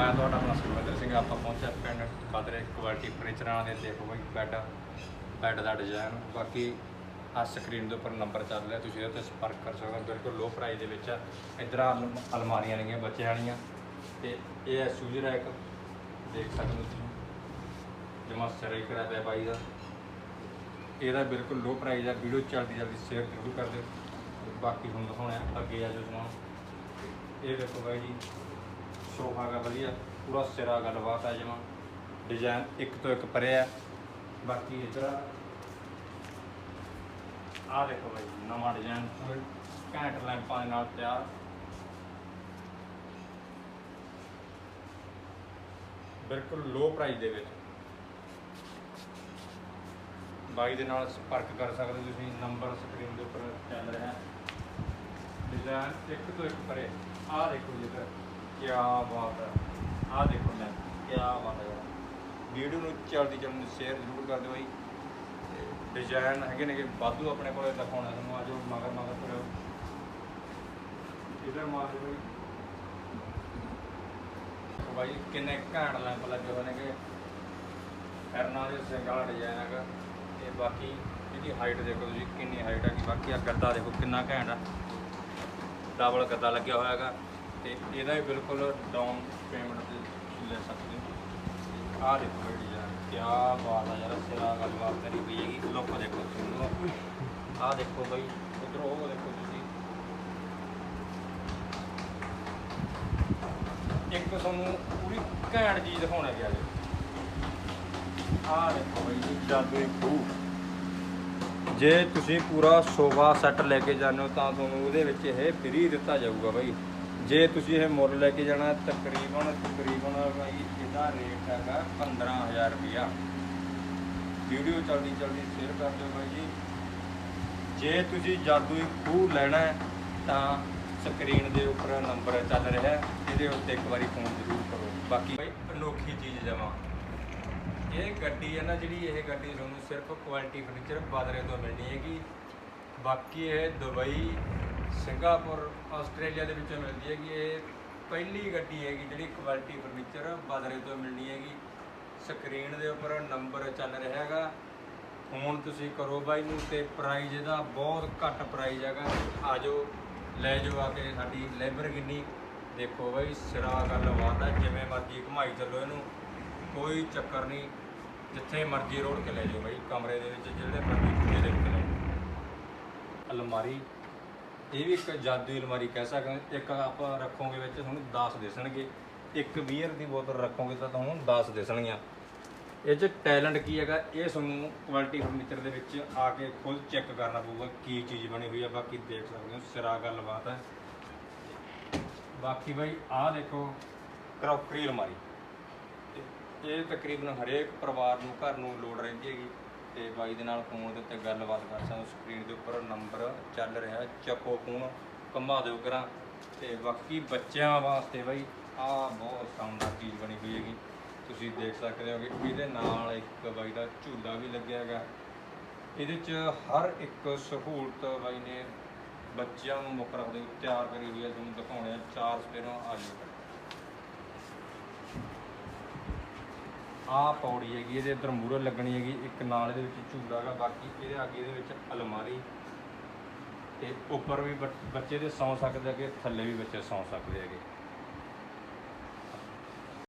ਮੈਂ ਤੁਹਾਡਾ ਆਪਣਾ ਸੁਖਵਿੰਦਰ ਸਿੰਘ, ਆਪਾਂ ਪਹੁੰਚਿਆ ਪਿੰਡ ਬਦਰੇ ਕੁਆਲਿਟੀ ਫਰਨੀਚਰਾਂ ਦੇ ਦੇਖੋ ਬਾਈ ਬੈੱਡ ਬੈੱਡ ਦਾ ਡਿਜ਼ਾਈਨ ਬਾਕੀ ਆ ਸਕਰੀਨ ਦੇ ਉੱਪਰ ਨੰਬਰ ਚੱਲ ਰਿਹਾ, ਤੁਸੀਂ ਇਹਦੇ ਤੇ ਸੰਪਰਕ ਕਰ ਸਕਦੇ ਹੋ। ਬਿਲਕੁਲ ਲੋ ਪ੍ਰਾਈਸ ਦੇ ਵਿੱਚ ਆ। ਇੱਧਰ ਅਲਮਾਰੀਆਂ ਨੇਗੀਆਂ ਬੱਚਿਆਂ ਵਾਲੀਆਂ। ਤੇ ਇਹ ਹੈ ਸ਼ੂਜ਼ ਰੈਕ ਦੇਖ ਸਕਦੇ ਹੋ ਤੁਸੀਂ। ਜਮਾ ਸਿਰੇ ਕਰਿਆ ਪਿਆ ਬਾਈ ਦਾ। ਇਹਦਾ ਬਿਲਕੁਲ ਲੋ ਪ੍ਰਾਈਸ ਆ। ਵੀਡੀਓ ਚੱਲਦੀ ਜਲਦੀ ਸ਼ੇਅਰ ਜ਼ਰੂਰ ਕਰ ਦਿਓ। ਬਾਕੀ ਹੁਣ ਦਿਖਾਉਣਾ ਅੱਗੇ ਆ ਜੋ ਸਮਾਨ। ਇਹ ਦੇਖੋ ਬਾਈ ਜੀ। ਸੋਫਾ ਦਾ ਵਧੀਆ ਪੂਰਾ ਸਿਰਾ ਗੱਲਬਾਤ ਆ ਜਮਾ। ਡਿਜ਼ਾਈਨ ਇੱਕ ਤੋਂ ਇੱਕ ਪਰੇ ਆ। ਬਾਕੀ ਇਧਰ ਆ। ਦੇਖੋ ਬਾਈ ਨਵਾਂ ਡਿਜ਼ਾਈਨ ਘੈਂਟ ਲੈਂਪਾਂ ਦੇ ਨਾਲ ਤਿਆਰ। ਬਿਲਕੁਲ ਲੋ ਪ੍ਰਾਈਸ ਦੇ ਵਿੱਚ। ਬਾਈ ਦੇ ਨਾਲ ਸੰਪਰਕ ਕਰ ਸਕਦੇ ਤੁਸੀਂ ਨੰਬਰ ਸਕਰੀਨ ਦੇ ਉੱਪਰ ਚੱਲ ਰਿਹਾ। ਹੈ ਡਿਜ਼ਾਈਨ ਇੱਕ ਤੋਂ ਇੱਕ ਪਰੇ। ਆਹ ਦੇਖੋ ਜੀ ਇੱਧਰ। ਕੀ ਬਾਤ ਹੈ। ਆਹ ਦੇਖੋ ਮੈਂ ਕੀ ਬਾਤ ਹੈ ਵੀਡੀਓ ਨੂੰ ਚਲਦੀ ਚਲਦੀ ਸ਼ੇਅਰ ਜ਼ਰੂਰ ਕਰ ਦਿਓ ਬਾਈ। ਡਿਜ਼ਾਈਨ ਹੈਗੇ ਨੇ ਕਿ ਵਾਧੂ ਆਪਣੇ ਕੋਲੇ ਦਿਖਾਉਣਾ ਤੁਹਾਨੂੰ ਆਜੋ ਮਗਰ ਮਗਰ ਫਿਰੋ ਇਧਰ ਮਾਰ ਦਿਓ ਬਾਈ। ਦੇਖੋ ਕਿੰਨੇ ਘੈਂਟ ਲੈਂਪ ਲੱਗੇ ਹੋਏ ਨੇ ਕਿ ਕਰਨਾ ਦੇ ਸਿੰਗਲ ਡਿਜ਼ਾਈਨ ਹੈਗਾ। ਤੇ ਬਾਕੀ ਇਹਦੀ ਹਾਈਟ ਦੇਖੋ ਤੁਸੀਂ, ਕਿੰਨੀ ਹਾਈਟ ਹੈਗੀ। ਬਾਕੀ ਆ ਗੱਦਾ ਦੇਖੋ ਕਿੰਨਾ ਘੈਂਟ ਆ। ਡਬਲ ਗੱਦਾ ਲੱਗਿਆ ਹੋਇਆ ਹੈਗਾ। ਤੇ ਇਹਦਾ ਵੀ ਬਿਲਕੁਲ ਡਾਊਨ ਪੇਮੈਂਟ ਤੇ ਲੈ ਸਕਦੇ ਹੋ। ਆਹ ਦੇਖੋ ਇਹ ਡਿਜ਼ਾਈਨ ਕੀ ਬਾਤ ਆ ਯਾਰ ਸਿਰਾ ਗੱਲਬਾਤ ਕਰੀ ਪਈ ਹੈਗੀ। ਲੁੱਕ ਦੇਖੋ ਤੁਸੀਂ ਆਹ ਦੇਖੋ ਬਈ ਉਧਰ ਉਹ ਦੇਖੋ ਤੁਸੀਂ। ਇੱਕ ਤੁਹਾਨੂੰ ਪੂਰੀ ਘੈਂਟ ਚੀਜ਼ ਦਿਖਾਉਣਾ ਗਿਆ ਜੀ। ਆਹ ਦੇਖੋ ਬਈ ਜੀ। ਜਾਦੂਈ ਖੂਹ। ਜੇ ਤੁਸੀਂ ਪੂਰਾ ਸੋਫਾ ਸੈੱਟ ਲੈ ਕੇ ਜਾਂਦੇ ਹੋ ਤਾਂ ਤੁਹਾਨੂੰ ਉਹਦੇ ਵਿੱਚ ਇਹ ਫ੍ਰੀ ਦਿੱਤਾ ਜਾਊਗਾ ਬਾਈ। ਜੇ ਤੁਸੀਂ ਇਹ ਮੁੱਲ ਲੈ ਕੇ ਜਾਣਾ, ਤਕਰੀਬਨ ਤਕਰੀਬਨ ਭਾਈ ਇਹਦਾ ਰੇਟ ਹੈਗਾ 15000 ਰੁਪਇਆ। ਵੀਡੀਓ ਚਲਦੀ ਚਲਦੀ ਸ਼ੇਅਰ ਕਰ ਦਿਓ ਬਾਈ ਜੀ। ਜੇ ਤੁਸੀਂ ਜਾਦੂਈ ਖੂਹ ਲੈਣਾ ਹੈ, ਤਾਂ ਸਕਰੀਨ ਦੇ ਉੱਪਰ ਨੰਬਰ ਚੱਲ ਰਿਹਾ ਹੈ। ਇਹਦੇ ਉੱਤੇ ਇੱਕ ਵਾਰੀ ਫੋਨ ਜ਼ਰੂਰ ਕਰੋ। ਬਾਕੀ ਬਾਈ, ਅਨੋਖੀ ਚੀਜ਼ ਜਮਾ। ਇਹ ਗੱਡੀ ਹੈ ਨਾ, ਜਿਹੜੀ ਇਹ ਗੱਡੀ ਤੁਹਾਨੂੰ ਸਿਰਫ ਕੁਆਲਿਟੀ ਫਰਨੀਚਰ ਬਾਦਰੇ ਤੋਂ ਮਿਲਣੀ ਹੈਗੀ। ਬਾਕੀ ਇਹ ਦੁਬਈ ਸਿੰਗਾਪੁਰ, ਆਸਟ੍ਰੇਲੀਆ ਦੇ ਵਿੱਚੋਂ ਮਿਲਦੀ ਹੈਗੀ ਇਹ ਪਹਿਲੀ ਗੱਡੀ ਹੈਗੀ ਜਿਹੜੀ ਕੁਆਲਿਟੀ ਫਰਨੀਚਰ ਬਾਦਰੇ ਤੋਂ ਮਿਲਣੀ ਹੈਗੀ। ਸਕਰੀਨ ਦੇ ਉੱਪਰ ਨੰਬਰ ਚੱਲ ਰਿਹਾ ਹੈਗਾ। ਫੋਨ ਤੁਸੀਂ ਕਰੋ ਬਾਈ ਨੂੰ ਤੇ ਪ੍ਰਾਈਜ਼ ਇਹਦਾ ਬਹੁਤ ਘੱਟ ਪ੍ਰਾਈਜ਼ ਹੈਗਾ। ਆਜੋ, ਲੈ ਜਾਓ ਆ ਕੇ ਸਾਡੀ ਲੈਬਰਗਿਨੀ ਦੇਖੋ ਬਾਈ, ਸਿਰਾ ਗੱਲ ਹੈ ਜਿਵੇਂ ਮਰਜ਼ੀ ਘੁਮਾਈ ਚੱਲੋ ਇਹਨੂੰ, ਕੋਈ ਚੱਕਰ ਨਹੀਂ। ਜਿੱਥੇ ਮਰਜ਼ੀ ਰੋੜ ਕੇ ਲੈ ਜਾਓ ਬਾਈ, ਕਮਰੇ ਦੇ ਵਿੱਚ ਜਿਹੜੇ ਮਰਜ਼ੀ ਖੁੱਲੇ ਦੇ ਵਿੱਚ ਲੈ ਅਲਮਾਰੀ ਇਹ ਵੀ ਇੱਕ ਜਾਦੂਈ ਅਲਮਾਰੀ ਕਹਿ ਸਕਦੇ ਇੱਕ ਆਪਾਂ ਰੱਖੋਗੇ ਵਿੱਚ ਤੁਹਾਨੂੰ 10 ਦਿਸਣਗੇ। ਇੱਕ ਬੀਅਰ ਦੀ ਬੋਤਲ ਰੱਖੋਗੇ ਤਾਂ ਤੁਹਾਨੂੰ 10 ਦਿਸਣਗੀਆਂ। ਇਹ 'ਚ ਟੈਲੈਂਟ ਕੀ ਹੈਗਾ? ਇਹ ਤੁਹਾਨੂੰ ਕੁਆਲਿਟੀ ਫਰਨੀਚਰ ਦੇ ਵਿੱਚ ਆ ਕੇ ਖੁਦ ਚੈੱਕ ਕਰਨਾ ਪਊਗਾ ਕੀ ਚੀਜ਼ ਬਣੀ ਹੋਈ ਹੈ ਬਾਕੀ ਦੇਖ ਸਕਦੇ ਹੋ, ਸਿਰਾ ਗੱਲਬਾਤ ਹੈ। ਬਾਕੀ ਬਾਈ, ਆਹ ਦੇਖੋ, ਕਰੋਕਰੀ ਅਲਮਾਰੀ। ਤੇ ਇਹ ਤਕਰੀਬਨ ਹਰੇਕ ਪਰਿਵਾਰ ਨੂੰ, ਘਰ ਨੂੰ ਲੋੜ ਰਹਿੰਦੀ ਹੈਗੀ। ਤੇ ਬਾਈ ਦੇ ਨਾਲ ਫੋਨ ਦੇ ਉੱਤੇ ਗੱਲਬਾਤ ਕਰ ਸਕਦੇ। ਹੋ ਸਕਰੀਨ ਦੇ ਉੱਪਰ ਨੰਬਰ ਚੱਲ ਰਿਹਾ ਚੱਕੋ ਫੋਨ, ਘੁਮਾ ਦਿਓ ਕਰਾਂ ਤੇ ਬਾਕੀ ਬੱਚਿਆਂ ਵਾਸਤੇ ਬਾਈ, ਆਹ ਬਹੁਤ ਸ਼ਾਨਦਾਰ ਚੀਜ਼ ਬਣੀ ਹੋਈ ਹੈਗੀ। ਤੁਸੀਂ ਦੇਖ ਸਕਦੇ ਹੋ ਕਿ ਇਹਦੇ ਨਾਲ ਇੱਕ ਬਾਈ ਦਾ ਝੂਲਾ ਵੀ ਲੱਗਿਆ ਹੈਗਾ। ਇਹਦੇ 'ਚ ਹਰ ਇੱਕ ਸਹੂਲਤ ਬਾਈ ਨੇ ਬੱਚਿਆਂ ਨੂੰ ਮੁੱਖ ਰੱਖਦੇ ਤਿਆਰ ਕਰੀ ਹੋਈ ਹੈ। ਤੁਹਾਨੂੰ ਦਿਖਾਉਣੇ ਆ ਚਾਰ ਸਪੇਰੋਂ ਆ ਜਾਓ ਆਹ ਪੌੜੀ ਹੈਗੀ, ਇਹਦੇ ਅੰਦਰ ਮੂਹਰੇ ਲੱਗਣੀ ਹੈਗੀ, ਇੱਕ ਨਾਲ ਇਹਦੇ ਵਿੱਚ ਝੂਲਾ ਹੈਗਾ, ਬਾਕੀ ਇਹਦੇ ਅੱਗੇ ਇਹਦੇ ਵਿੱਚ ਅਲਮਾਰੀ ਤੇ ਉੱਪਰ ਵੀ ਬੱਚ- ਬੱਚੇ ਦੇ ਸੌਂ ਸਕਦੇ ਹੈਗੇ, ਥੱਲੇ ਵੀ ਬੱਚੇ ਸੌਂ ਸਕਦੇ ਹੈਗੇ।